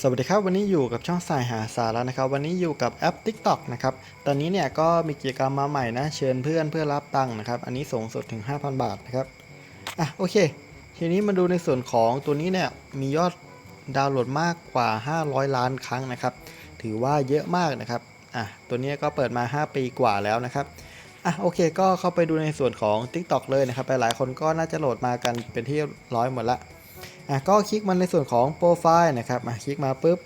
สวัสดีครับ วันนี้อยู่กับช่องสายหาสาระนะครับ วันนี้อยู่กับแอป TikTok นะครับ ตอนนี้เนี่ยก็มีกิจกรรมมาใหม่นะ เชิญเพื่อนเพื่อรับตังค์นะครับ อันนี้สูงสุดถึง 5,000 บาทนะครับ อะโอเค ทีนี้มาดูในส่วนของตัวนี้เนี่ยมียอดดาวน์โหลดมากกว่า 500 ล้านครั้งนะครับ ถือว่าเยอะมากนะครับ อะตัวนี้ก็เปิดมา 5 ปีกว่าแล้วนะครับอะโอเคก็เข้าไปดูในส่วนของ TikTok เลยนะครับหลายๆคนก็น่าจะโหลดมากันเป็นที่ร้อยหมดละ อะก็คลิกมันในส่วนของโปรไฟล์นะครับอะคลิกมาปุ๊บ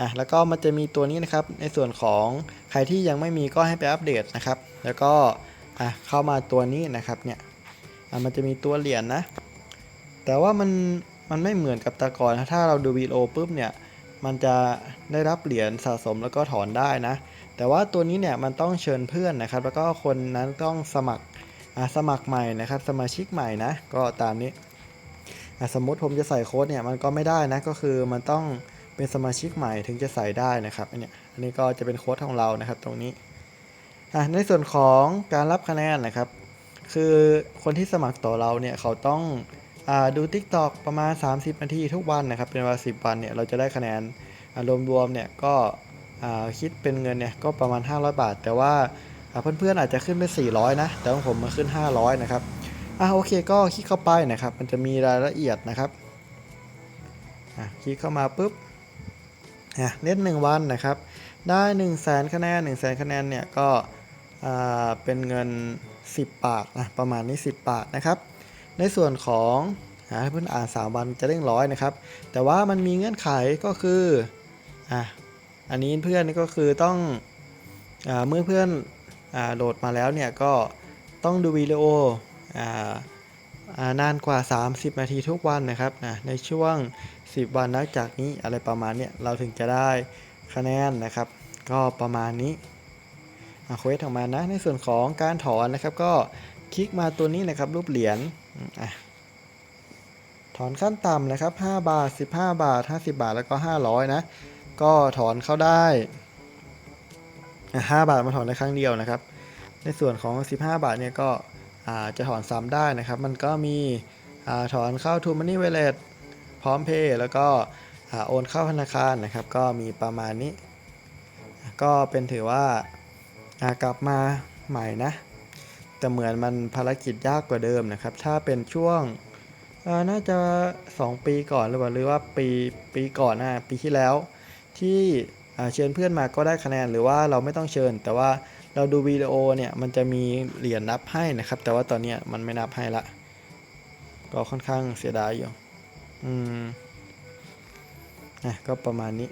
อะแล้วก็มันจะมีตัวนี้นะครับในส่วนของใครที่ยังไม่มีก็ให้ไปอัปเดตนะครับ แล้วก็อะเข้ามาตัวนี้นะครับเนี่ยอะมันจะมีตัวเหรียญนะแต่ว่ามันมันไม่เหมือนกับแตะกอนถ้าเราดูวีดีโอปุ๊บเนี่ยมันจะได้รับเหรียญสะสมแล้วก็ถอนได้นะ แต่ว่าตัวนี้เนี่ยมันต้องเชิญเพื่อนนะครับ แล้วก็คนนั้นต้องสมัครอะสมัครใหม่นะครับ สมาชิกใหม่นะ ก็ตามนี้ สมมติผมจะใส่โค้ดเนี่ยมันก็ไม่ได้นะก็คือมันต้องเป็นสมาชิกใหม่ถึงจะใส่ได้นะครับอันนี้อันนี้ก็จะเป็นโค้ดของเรานะครับตรงนี้ในส่วนของการรับคะแนนนะครับ คือคนที่สมัครต่อเราเนี่ยเขาต้องอดู TikTok ประมาณ 30 นาทีทุกวันนะครับ เป็นเวลา 10 วันเนี่ยเราจะได้คะแนนรวมๆเนี่ยก็คิดเป็นเงินเนี่ยก็ประมาณ 500 บาท แต่ว่าอ่าเพื่อนๆอาจจะขึ้นไป 400 นะ แต่ของผมมาขึ้น 500 นะครับ อะโอเคก็คลิกเข้าไปนะครับ มันจะมีรายละเอียดนะครับอะคลิกเข้ามาปุ๊บอะเล่นหนึ่งวันนะครับ ได้1นึ่งแสนคะแนน1นึ่งแสนคะแนนเนี่ยก็อ่าเป็นเงิน 10 บาทนะประมาณนี้ 10 บาทนะครับ ในส่วนของอ่าเพื่อนอ่าน 3 วันจะเด้งร้อยนะครับ แต่ว่ามันมีเงื่อนไขก็คืออะอันนี้เพื่อนนี่ก็คือต้องอ่าเมื่อเพื่อนอ่าโหลดมาแล้วเนี่ยก็ต้องดูวิดีโอ นานกว่า 30 นาทีทุกวันนะครับนะในช่วง 10 วันนับจากนี้อะไรประมาณเนี้ยเราถึงจะได้คะแนนนะครับ ก็ประมาณนี้เควสออกมานะในส่วนของการถอนนะครับ ก็คลิกมาตัวนี้นะครับรูปเหรียญถอนขั้นต่ำนะครับ 5 บาท 15 บาท 50 บาทแล้วก็ 500 นะ ก็ถอนเข้าได้ 5 บาทมาถอนได้ครั้งเดียวนะครับ ในส่วนของ 15 บาทเนี่ยก็ จะถอนซ้ำได้นะครับ มันก็มีอถอนเข้า t ูมันนี่เวล e t พร้อมเพย์แล้วก็โอนเข้าธนาคารนะครับ ก็มีประมาณนี้ ก็เป็นถือว่าากลับมาใหม่นะ แต่เหมือนมันภารกิจยากกว่าเดิมนะครับ ถ้าเป็นช่วงน่าจะ 2 ปีก่อนหรือเปล่าหรือว่าปีปีก่อนนะปีที่แล้วที่เชิญเพื่อนมาก็ได้คะแนนหรือว่าเราไม่ต้องเชิญ แต่ว่า เราดูวิดีโอเนี่ยมันจะมีเหรียญนับให้นะครับ แต่ว่าตอนนี้มันไม่นับให้ละ ก็ค่อนข้างเสียดายอยู่ อืมอะก็ประมาณนี้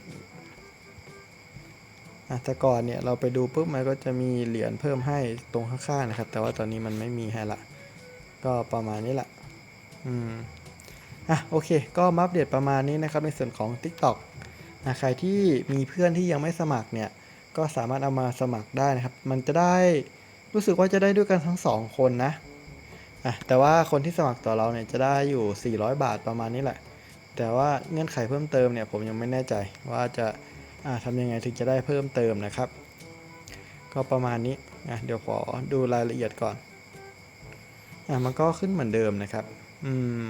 อะแต่ก่อนเนี่ยเราไปดูปุ๊บมันก็จะมีเหรียญเพิ่มให้ตรงข้างๆนะครับ แต่ว่าตอนนี้มันไม่มีให้ละ ก็ประมาณนี้แหละอืมอะโอเค ก็มาอัปเดตประมาณนี้นะครับในส่วนของ TikTok นะใครที่มีเพื่อนที่ยังไม่สมัครเนี่ย ก็สามารถเอามาสมัครได้นะครับ มันจะได้รู้สึกว่าจะได้ด้วยกันทั้งสองคนนะอะแต่ว่าคนที่สมัครต่อเราเนี่ยจะได้อยู่ 400 บาทประมาณนี้แหละ แต่ว่าเงื่อนไขเพิ่มเติมเนี่ยผมยังไม่แน่ใจว่าจะอะทำยังไงถึงจะได้เพิ่มเติมนะครับ ก็ประมาณนี้อะเดี๋ยวขอดูรายละเอียดก่อนอะมันก็ขึ้นเหมือนเดิมนะครับ อืม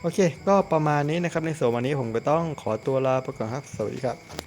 โอเค ก็ประมาณนี้นะครับ ในส่วนวันนี้ผมก็ต้องขอตัวลาไปก่อนครับ สวัสดีครับ